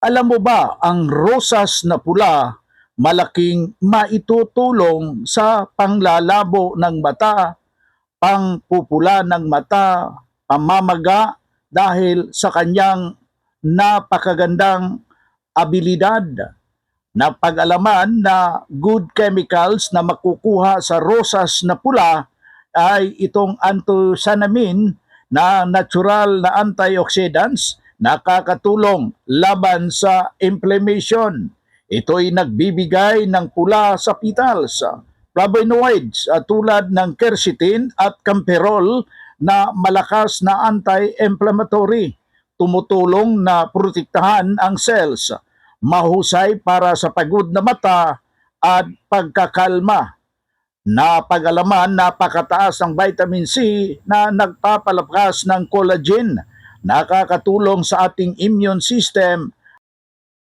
Alam mo ba, ang rosas na pula malaking maitutulong sa panglalabo ng mata, pangpupula ng mata, pamamaga dahil sa kanyang napakagandang abilidad na pag-alaman na good chemicals na makukuha sa rosas na pula ay itong anthocyanin na natural na antioxidants nakakatulong laban sa inflammation. Ito'y nagbibigay ng pula sa petals, flavonoids tulad ng quercetin at camperol na malakas na anti-inflammatory, tumutulong na protektahan ang cells, mahusay para sa pagod na mata at pagkakalma. Napag-alaman, napakataas ng vitamin C na nagpapalakas ng collagen, nakakatulong sa ating immune system